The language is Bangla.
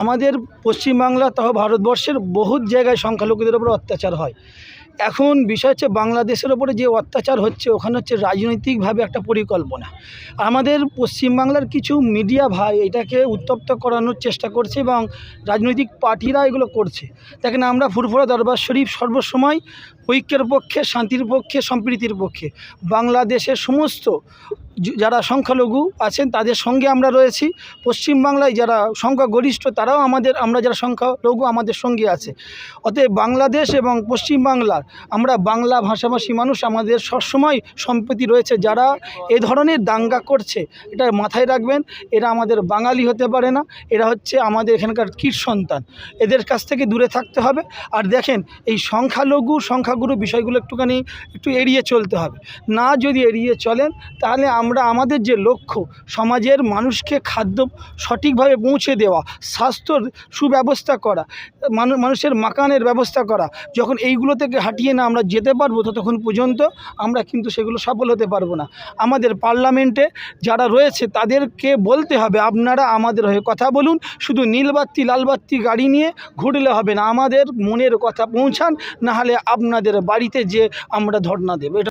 আমাদের পশ্চিমবাংলা তহ ভারতবর্ষের বহুত জায়গায় সংখ্যালঘুদের ওপর অত্যাচার হয়। এখন বিষয় হচ্ছে বাংলাদেশের ওপরে যে অত্যাচার হচ্ছে, ওখানে হচ্ছে রাজনৈতিকভাবে একটা পরিকল্পনা। আমাদের পশ্চিমবাংলার কিছু মিডিয়া ভাই এটাকে উত্তপ্ত করানোর চেষ্টা করছে এবং রাজনৈতিক পার্টিরা এগুলো করছে। দেখেন আমরা ফুরফুরা দরবার শরীফ সর্বসময় ঐক্যের পক্ষে, শান্তির পক্ষে, সম্প্রীতির পক্ষে। বাংলাদেশের সমস্ত যারা সংখ্যালঘু আছেন, তাদের সঙ্গে আমরা রয়েছি। পশ্চিমবাংলায় যারা সংখ্যাগরিষ্ঠ, তারাও আমাদের, আমরা যারা সংখ্যালঘু, আমাদের সঙ্গে আছে। অতএব বাংলাদেশ এবং পশ্চিমবাংলার আমরা বাংলা ভাষাভাষী মানুষ, আমাদের সবসময় সম্প্রীতি রয়েছে। যারা এ ধরনের দাঙ্গা করছে, এটা মাথায় রাখবেন, এরা আমাদের বাঙালি হতে পারে না, এরা হচ্ছে আমাদের এখানকার কীট সন্তান। এদের কাছ থেকে দূরে থাকতে হবে। আর দেখেন, এই সংখ্যালঘু সংখ্যাগুরু বিষয়গুলো একটুখানি একটু এড়িয়ে চলতে হবে। না যদি এড়িয়ে চলেন, তাহলে আমরা আমাদের যে লক্ষ্য, সমাজের মানুষকে খাদ্য সঠিকভাবে পৌঁছে দেওয়া, স্বাস্থ্যর সুব্যবস্থা করা, মানু, মানুষের মাকানের ব্যবস্থা করা, যখন এইগুলো থেকে হাঁটিয়ে না আমরা যেতে পারব ততক্ষণ পর্যন্ত আমরা কিন্তু সেগুলো সফল হতে পারব না। আমাদের পার্লামেন্টে যারা রয়েছে, তাদেরকে বলতে হবে, আপনারা আমাদের হয়ে কথা বলুন, শুধু নীলবাত্তি লালবাত্তি গাড়ি নিয়ে ঘুরলে হবে না। আমাদের মনের কথা পৌঁছান, নাহলে আপনাদের বাড়িতে যে আমরা ধর্না দেব। এটা